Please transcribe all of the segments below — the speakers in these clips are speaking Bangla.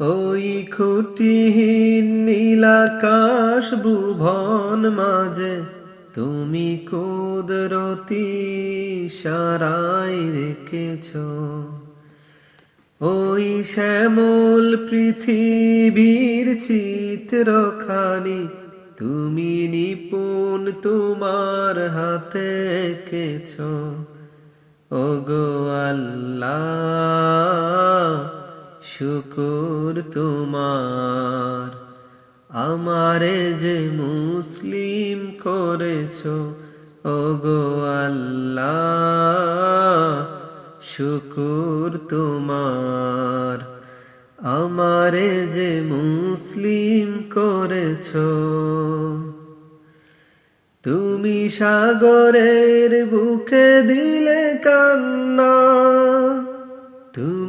ওই খুঁটিহীন নীলাকাশ ভুবন মাঝে তুমি কুদরতি সারাই রেখেছ। ওই শ্যামল পৃথিবীর চিত্রখানি তুমি নিপুণ তোমার হাতে এঁকেছ। ওগো আল্লাহ শুকুর তোমার। আমারে যে মুসলিম করেছ, ওগো আল্লাহ, শুকুর তোমার। আমারে যে মুসলিম করেছ, তুমি সাগরের বুকে দিলে কান্না।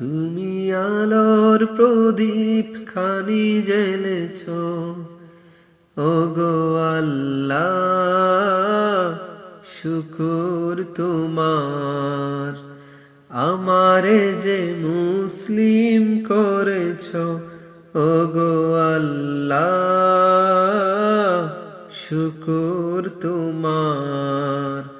তুমি আলোর প্রদীপ খানি জেলেছ ওগো আল্লাহ, শুকুর তোমার। আমারে যে মুসলিম করেছ, ওগো আল্লাহ, শুকুর তোমার।